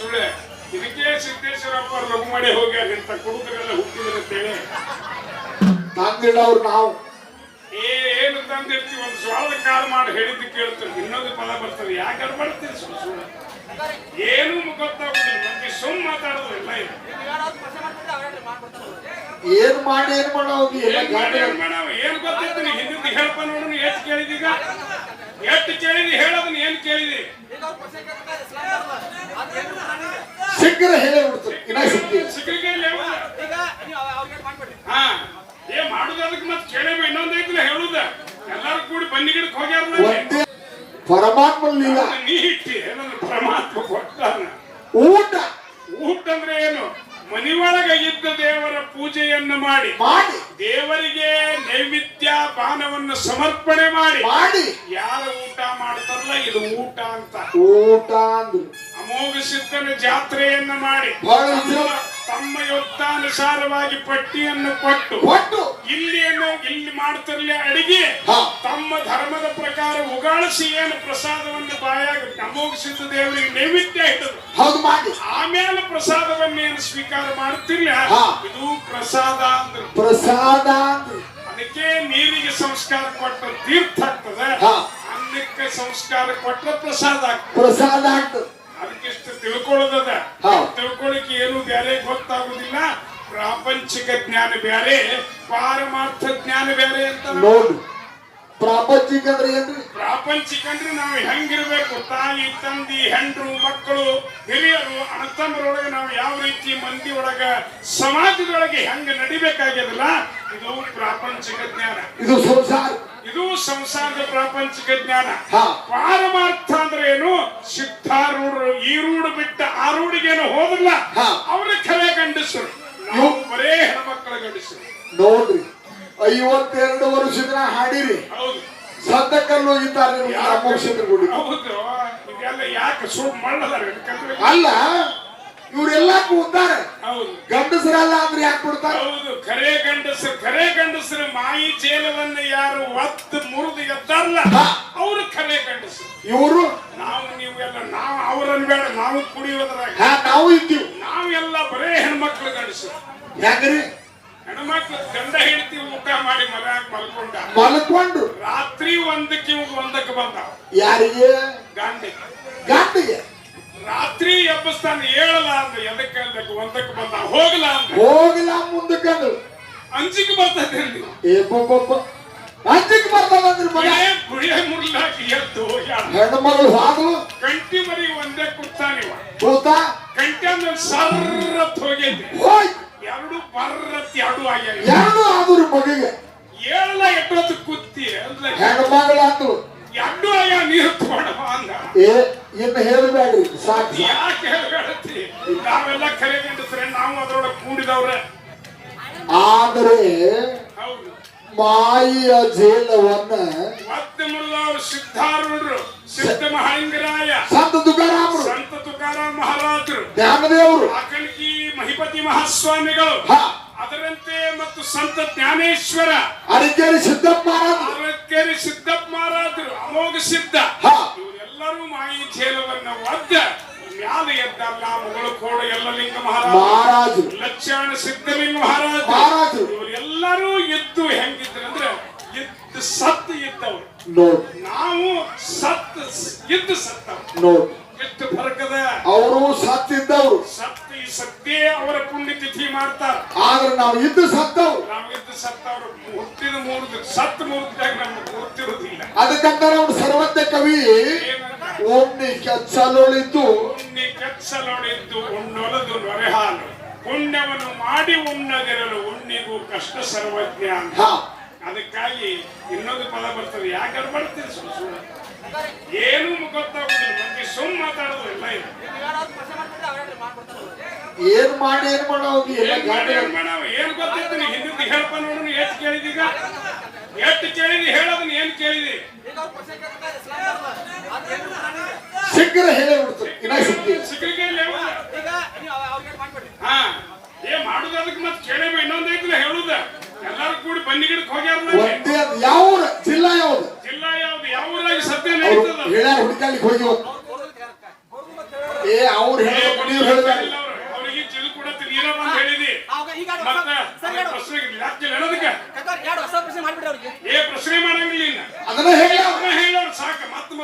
ಸುಳ್ಳೆ. ಇದಕ್ಕೆ ಸಿದ್ದೇಶ್ವರಪ್ಪ ಲಘು ಮಾಡಿ ಹೋಗ್ಯಾರ ಇಂಥ ಕುಡುಕರೆಲ್ಲ ಹುಟ್ಟಿದ್ರು ಅಂತೇಳಿ. ತಂದಿಡವ್ರು ನಾವು. ಏ ಏನು ತಂದಿರ್ತೀವಿ ಒಂದು ಸ್ವಾಳದ ಕಾಲ ಮಾಡಿ ಹೇಳಿದ್ದು ಕೇಳ್ತಾರೆ. ಇನ್ನೊಂದು ಪದ ಬರ್ತದೆ. ಯಾಕೆ ಬರ್ತೀರಿ ಸುಳ್ಳು ಸುಳ್ಳು? ಏನು ಗೊತ್ತಾಗುದಿಲ್ಲ. ನಮ್ಗೆ ಸುಮ್ ಮಾತಾಡೋದು ಇಲ್ಲ ಇದೆ. ಏನ್ ಮಾಡಿ ಏನ್ ಮಾಡೋದು ಏನ್ ಮಾಡಿ ಗಾಡಿ ಏನ್ ಮಾಡವ? ಏನ್ ಗೊತ್ತಿತ್ತು ನೀ ಹಿಂದಿದ್ದು ಹೇಳಪ್ಪ ನೋಡೋಣ ಎಷ್ಟು ಕೇಳಿದೀಗ ಎಷ್ಟು ಕೇಳಿದಿ ಹೇಳೋದನ್ನ ಏನ್ ಕೇಳಿದಿ? ಸಿಕ್ಕರೆ ಹೇಳೇ ಬಿಡ್ತಾರೆ ಇನ್ನ ಸುದ್ದಿ ಸಿಕ್ಕರಿಗೆ ಏ ಮಾಡುದು ಅದಕ್ಕೆ ಮತ್ತೆ ಕೇಳೇವ ಇನ್ನೊಂದು ಐತಿಲ್ಲ ಹೇಳುದ? ಎಲ್ಲಾರು ಕೂಡಿ ಬನ್ನಿ ಗಿಡಕ್ಕೆ ಹೋಗ್ಯಾರ ಒಂದೇ ಪರಮಾತ್ಮ ಲೀಲ. ನೀ ಇಟ್ಟಿ ಏನಂದ್ರೆ ಪರಮಾತ್ಮ ಕೊಟ್ಟಾನ. ಊಟ. ಊಟ ಅಂದ್ರೆ ಏನು? ಮನಿಯೊಳಗ ಇದ್ದ ದೇವರ ಪೂಜೆಯನ್ನು ಮಾಡಿ ಮಾಡಿ. ದೇವರಿಗೆ ನೈವೇದ್ಯ ಪಾನವನ್ನು ಸಮರ್ಪಣೆ ಮಾಡಿ. ಮಾಡಿ. ಯಾರು ಊಟ ಮಾಡ್ತಾರಲ್ಲ ಇದು ಊಟ ಅಂತ. ಊಟ ಅಂದ್ರೆ. ಸಿದ್ಧನ ಜಾತ್ರೆಯನ್ನು ಮಾಡಿ ತಮ್ಮ- ಯುದ್ಧಾನುಸಾರವಾಗಿ ಪಟ್ಟಿಯನ್ನು ಕೊಟ್ಟು ಕೊಟ್ಟು ಇಲ್ಲಿ ಏನು ಇಲ್ಲಿ ಮಾಡ್ತಿರ್ಲಿ ಅಡಿಗೆ ತಮ್ಮ ಧರ್ಮದ ಪ್ರಕಾರ ಉಗಾಳಿಸಿ ಏನು ಪ್ರಸಾದವನ್ನು ಬಾಯಾಗ ಸಿದ್ಧ ದೇವರಿಗೆ ನೈವೇದ್ಯ ಇಟ್ಟರು ಆಮೇಲೆ ಪ್ರಸಾದವನ್ನು ಏನು ಸ್ವೀಕಾರ ಮಾಡ್ತಿರ್ಲ. ಇದು ಪ್ರಸಾದ ಅಂದ್ರೆ. ಪ್ರಸಾದ ಅದಕ್ಕೆ ನೀರಿಗೆ ಸಂಸ್ಕಾರ ಕೊಟ್ಟ ತೀರ್ಥ ಆಗ್ತದೆ. ಹಾ. ಅನ್ನಕ್ಕೆ ಸಂಸ್ಕಾರ ಕೊಟ್ಟ ಪ್ರಸಾದ ಆಗ್ತದೆ. ಪ್ರಸಾದ ಅದಕ್ಕಿಷ್ಟು ತಿಳ್ಕೊಳ್ಳೋದದ. ತಿಳ್ಕೊಳ್ಳಿಕ್ಕೆ ಏನು ಬೇರೆ ಗೊತ್ತಾಗುದಿಲ್ಲ. ಪ್ರಾಪಂಚಿಕ ಜ್ಞಾನ ಬೇರೆ ಪಾರಮಾರ್ಥ ಜ್ಞಾನ ಬೇರೆ ಅಂತ ನೋಡಿ. ಪ್ರಾಪಂಚಿಕ ಅಂದ್ರೆ ಏನ್ರಿ? ಪ್ರಾಪಂಚಿಕ ಅಂದ್ರೆ ನಾವು ಹೆಂಗಿರ್ಬೇಕು? ತಾಯಿ ತಂದಿ ಹೆಂಡ್ರು ಮಕ್ಕಳು ಹಿರಿಯರು ಅಣ್ಣತಮ್ಮರೊಳಗೆ ನಾವು ಯಾವ ರೀತಿ ಮಂದಿ ಒಳಗ ಸಮಾಜದೊಳಗೆ ಹೆಂಗ ನಡಿಬೇಕಾಗ್ಯದಲ್ಲ ಇದು ಪ್ರಾಪಂಚಿಕ ಜ್ಞಾನ. ಇದು ಸಂಸಾರ. ಇದು ಸಂಸಾರದ ಪ್ರಾಪಂಚಿಕ ಜ್ಞಾನ. ಹಾ. ಪಾರಮಾರ್ಥ ಅಂದ್ರೆ ಏನು? ಸಿದ್ಧಾರೂಢರು ಈ ರೂಢ ಬಿಟ್ಟ ಆ ರೂಢಿಗೇನು ಹೋದಲ್ಲ. ಅವ್ರ ಖರೆ ಗಂಡಸರು. ನಾವು ಬರೇ ಹೆಣ್ಮಕ್ಳ ಗಂಡಸರು. ನೋಡ್ರಿ ಐವತ್ತೆರಡು ವರ್ಷದ ಹಾಡಿರಿ. ಹೌದು. ಸದ್ದಕ್ಕಲ್ಲಿ ಮಾಡಲಾರ ಅಲ್ಲ ಇವರೆಲ್ಲಕ್ಕೂ ಕೂತಾರೆ. ಹೌದು. ಗಂಡಸರಲ್ಲ ಅಂದ್ರೆ ಯಾಕೆ ಕೊಡ್ತಾರೆ? ಹೌದು. ಕರೆ ಗಂಡಸರು ಕರೆ ಗಂಡಸರು ಮಾಯಿ ಚೇಲವನ್ನ ಯಾರು ಒತ್ತು ಮುರಿದು ಎದ್ದಾರಲ್ಲ ಅವರು ಕರೆ ಗಂಡಸರು. ಇವರು? ನಾವು ನೀವೆಲ್ಲ ನಾವು ಅವರನ್ನು ಬೇಡ ನಾವು ಕುಡಿಯೋದ್ರಾಗ ನಾವು ಇದ್ದೀವಿ. ನಾವೆಲ್ಲ ಬರೇ ಹೆಣ್ಮಕ್ಳು ಗಂಡಸರು. ಯಾಕ್ರಿ? ಹೆಣ್ಮಕ್ಳು ಗಂಡ ಹೆಂಡತಿ ಊಟ ಮಾಡಿ ಮನ್ಯಾಗ ಮಲ್ಕೊಂಡ. ಮಲ್ಕೊಂಡು. ರಾತ್ರಿ ಒಂದಕ್ಕೆ ಇವ್ಗ್ ಒಂದಕ್ಕೆ ಬಂದ ಯಾರಿಗೆ? ಗಾಂಧಿ. ಗಂಡಿಗೆ ರಾತ್ರಿ ಹೇಳಲ್ಲ ಏಳಲ್ಲ ಅಂದ ಎದಕ್ಕೆ ಅಂದಕ್ಕೆ ಒಂದಕ್ಕೆ ಬಂದ ಹೋಗಲ್ಲ ಅಂದ್ರೆ. ಹೋಗಲ್ಲ ಮುಂದಕ್ಕಂದು ಅಂಜಿಕೆ ಬರ್ತದೆ ಅಂದಿ ಏ ಬೊಬ್ಬ ಅಂಜಿಕ್ ಬರ್ತದಂದ್ರಿ ಮಗ. ಗುಳೆ ಗುಳೆ ಮುರ್ಲಾಕಿ ಎದ್ದು ಹೋಗ್ಯಾಳ. ಹೆಣ್ಣು ಮಗಳು ಹಾಗಲು ಕಂಟಿ ಮರಿ ಒಂದೇ ಕೂತಾನೆ ಕೂತಾ ಕಂಟಿ ಅಂದ್ರೆ ಸರ್ರತ್ ಹೋಗೈತಿ. ಎರಡು ಬರ್ರತ್ ಎರಡು ಆಗ್ಯಾವ. ಎರಡು ಆದ್ರು ಮಗಿಗೆ. ಏಳಲ್ಲ ಎಟ್ಟೊತ್ತು ಕುತ್ತಿ ಅಂದ್ರೆ. ಹೆಣ್ಣು ಮಗಳು ಅಂದ್ರು ಎರಡು ಆಗ್ಯಾವ ನೀರು ತಗೊಂಡವ ಅಂದ. ಏ ಇನ್ನು ಹೇಳಬೇಡ್ರಿ ಸಾಕು. ಯಾಕೆ ಹೇಳ್ಬೇಡಿ ನಾವೆಲ್ಲ ಕರೆ ಗಂಡಸ್ರೆ ನಾವು ಅದರೊಳಗೆ ಕೂಡಿದವ್ರೆ. ಆದರೆ ಹೌದು. ಮಾಯಿಯ ಜೇಲವನ್ನ ಮತ್ತೆ ಮುರಿದವರು ಸಿದ್ಧಾರೂಢರು ಸಿದ್ಧ ಮಹಾಲಿಂಗರಾಯ ಸಂತ ತುಕಾರಾಮರು ಸಂತ ತುಕಾರಾಮ ಮಹಾರಾಜರು ಜ್ಞಾನದೇವರು. ಆಕಲ್ಕಿ ಮಹಿಪತಿ ಮಹಾಸ್ವಾಮಿಗಳು ಹಾ. ಅದರಂತೆ ಮತ್ತು ಸಂತ ಜ್ಞಾನೇಶ್ವರ ಅರಕೇರಿ ಸಿದ್ದಪ್ಪ ಮಹಾರಾಜರು. ಆರಕ್ಕೇರಿ ಸಿದ್ದಪ್ಪ ಮಹಾರಾಜರು ಅಮೋಘ ಸಿದ್ಧ. ಇವರೆಲ್ಲರೂ ಮಾಯಿ ಚೇಲವನ್ನ ಒದ್ದ ಮ್ಯಾಲ ಎದ್ದಲ್ಲ ಮುಗಳು ಕೋಡ ಎಲ್ಲ ಲಿಂಗ ಮಹಾರಾಜ. ಲಕ್ಷಣ ಸಿದ್ಧಲಿಂಗ ಮಹಾರಾಜ. ಮಹಾರಾಜ. ಇವರೆಲ್ಲರೂ ಎದ್ದು ಹೆಂಗಿದ್ರಂದ್ರೆ ಎದ್ದು ಸತ್ತು ಇದ್ದವ್ರು ನೋಡ್. ನಾವು ಸತ್ತು ಇದ್ದು ಸತ್ತವ್ರು. ನೋಡ್. ಎಷ್ಟು ಫರಕದ? ಅವರು ಸತ್ತಿದ್ದವ್ರು. ಸತ್ತಿ ಸತ್ತೇ ಅವರ ಪುಣ್ಯತಿಥಿ ಮಾಡ್ತಾರ. ಆದ್ರೆ ನಾವು ಇದ್ದು ಸತ್ತವ್ರು. ನಾವು ಇದ್ದು ಸತ್ತವ್ರು. ಹುಟ್ಟಿದ ಮೂರು ಸತ್ತು ಮೂರು ನಮ್ಮ ನಮ್ಗೆ ಗೊತ್ತಿರೋದಿಲ್ಲ ಅದಕ್ಕಂತ ಅವ್ರು ಸರ್ವಜ್ಞ ಕವಿ. ಒಮ್ಮೆ ಕೆಚ್ಚಲೊಳಿದ್ದು ಉಣ್ಣಿ ಉಣ್ಣೊಳದು ಉಣ್ಣೊಲದು ನೊರೆಹಾಲು. ಪುಣ್ಯವನ್ನು ಮಾಡಿ ಉಣ್ಣದಿರಲು ಉಣ್ಣಿಗೂ ಕಷ್ಟ ಸರ್ವಜ್ಞ ಅಂತ. ಅದಕ್ಕಾಗಿ ಇನ್ನೊಂದು ಪದ ಬರ್ತದೆ. ಯಾಕಂದ್ರೆ ಬರ್ತೀರಿ ಸುಮ್ಮ ಸುಮ್ಮನೆ ಏನು ಗೊತ್ತಾಗುದಿಲ್ಲ. ಸುಮ್ ಮಾತಾಡೋದು ಎಲ್ಲ ಇದೆ ಏನ್ ಮಾಡಿ ಏನ್ ಮಾಡೋದು ಎಲ್ಲ ಏನ್ ಗಾಡಿ ಮಾಡಿ ಏನ್ ಮಾಡವ? ಏನ್ ಗೊತ್ತಿತ್ತು ನೀ? ಹಿಂದಿದ್ದು ಹೇಳಪ್ಪ ನೋಡೋಣ ಎಷ್ಟು ಕೇಳಿದೀಗ ಎಷ್ಟು ಕೇಳಿದಿ? ಹೇಳೋದನ್ನ ಏನ್ ಕೇಳಿದಿ? ಸಿಕ್ಕಿರ ಹೇಳಿ ಬಿಡ್ತಾರೆ ಹಾ. ಏ ಮಾಡುದ ಅದಕ್ಕೆ ಮತ್ತೆ ಕೇಳೇಮ ಇನ್ನೊಂದು ಐತಿಲ್ಲ ಹೇಳುದ. ಎಲ್ಲಾರು ಕೂಡಿ ಬನ್ನಿ ಗಿಡಕ್ಕೆ ಹೋಗ್ಯಾರ ಯಾವ ಜಿಲ್ಲಾ ಯಾವ್ದು? ಜಿಲ್ಲಾ ಯಾವ್ದು? ಯಾವ ಊರಾಗಿ ಸತ್ಯ ನಡೀತದ? ಹೇಳ್ಯಾರ ಹುಡುಕಾಲಿಕ್ಕೆ ಹೋಗಿ ಏ ಅವ್ರು ಹೇಳಬೇಕು ನೀವು ಹೇಳಬೇಕು ಅವ್ರಿಗೆ ಚಿಲು ಕೂಡ ನೀರ ಬಂದು ಹೇಳಿದಿ. ಮತ್ತೆ ಪ್ರಶ್ನೆ ಮಾಡಂಗಿಲ್ಲ ಅದನ್ನ ಹೇಳಿ ಅದನ್ನ ಹೇಳಿ.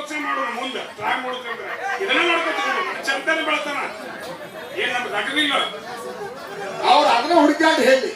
ಯೋಚನೆ ಮಾಡೋಣ ಮುಂದೆ ಟ್ರೈ ಮಾಡ್ಕೊಂಡ್ರೆ ಇದನ್ನ ನೋಡ್ಕೊತೀವಿ ಚಂದನ ಬೆಳತಾನ. ಏನ್ ನಮ್ಗೆ ತಗಲಿಲ್ಲ ಅವ್ರು ಅದನ್ನ ಹುಡುಕಾಡಿ ಹೇಳಿ.